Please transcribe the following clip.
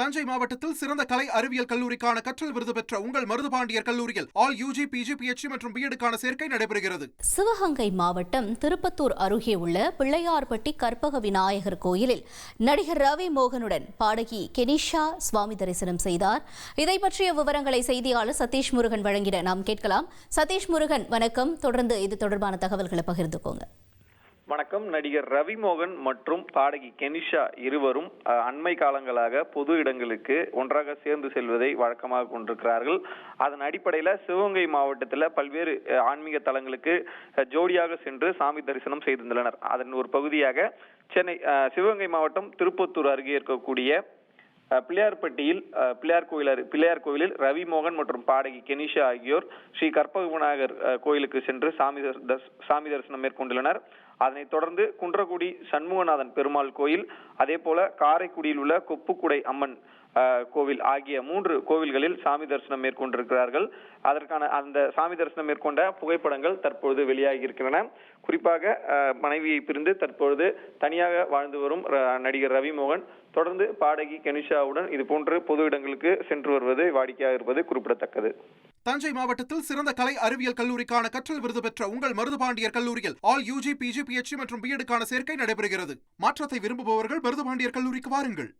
தஞ்சை மாவட்டத்தில் சிறந்த கலை அறிவியல் கல்லூரிக்கான கற்றல் விருது பெற்ற உங்கள் மருதுபாண்டியர் கல்லூரியில் ஆல் யூஜி பிஜி பிஎச்டி மற்றும் பிஎடுக்கான சேர்க்கை நடைபெறுகிறது. சிவகங்கை மாவட்டம் திருப்பத்தூர் அருகே உள்ள பிள்ளையார்பட்டி கற்பக விநாயகர் கோயிலில் நடிகர் ரவி மோகனுடன் பாடகி கெனிஷா சுவாமி தரிசனம் செய்தார். இதை பற்றிய விவரங்களை செய்தியாளர் சதீஷ் முருகன் வழங்கிட நாம் கேட்கலாம். சதீஷ் முருகன் வணக்கம். தொடர்ந்து இது தொடர்பான தகவல்களை பகிர்ந்துக்கோங்க. வணக்கம். நடிகர் ரவிமோகன் மற்றும் பாடகி கெனிஷா இருவரும் அண்மை காலங்களாக பொது இடங்களுக்கு ஒன்றாக சேர்ந்து செல்வதை வழக்கமாக கொண்டிருக்கிறார்கள். அதன் அடிப்படையில் சிவகங்கை மாவட்டத்தில் பல்வேறு ஆன்மீக தலங்களுக்கு ஜோடியாக சென்று சாமி தரிசனம் செய்திருந்தனர். அதன் ஒரு பகுதியாக சென்னை சிவகங்கை மாவட்டம் திருப்பத்தூர் அருகே இருக்கக்கூடிய பிள்ளையார்பட்டியில் பிள்ளையார் கோயில் பிள்ளையார் கோயிலில் ரவி மோகன் மற்றும் பாடகி கெனிஷா ஆகியோர் ஸ்ரீ கற்பக விநாயகர் கோயிலுக்கு சென்று சாமி சாமி தரிசனம் மேற்கொண்டுள்ளனர். அதனைத் தொடர்ந்து குன்றக்குடி சண்முகநாதன் பெருமாள் கோயில் அதே போல காரைக்குடியில் உள்ள கொப்புக்குடை அம்மன் கோவில் ஆகிய மூன்று கோவில்களில் சாமி தரிசனம் மேற்கொண்டிருக்கிறார்கள். அதற்கான அந்த சாமி தரிசனம் மேற்கொண்ட புகைப்படங்கள் தற்பொழுது வெளியாகி இருக்கின்றன குறிப்பாக மனைவியை பிரிந்து தற்பொழுது தனியாக வாழ்ந்து வரும் நடிகர் ரவிமோகன் தொடர்ந்து பாடகி கெனிஷாவுடன் இது போன்று பொது இடங்களுக்கு சென்று வருவது வாடிக்கையாக இருப்பது குறிப்பிடத்தக்கது. தஞ்சை மாவட்டத்தில் சிறந்த கலை அறிவியல் கல்லூரிக்கான கற்றல் விருது பெற்ற உங்கள் மருதுபாண்டியர் கல்லூரியில் ஆல் யூஜி பிஜி பிஹெச்சி மற்றும் பிஎடுக்கான சேர்க்கை நடைபெறுகிறது. மாற்றத்தை விரும்புபவர்கள் மருதுபாண்டியர் கல்லூரிக்கு வாருங்கள்.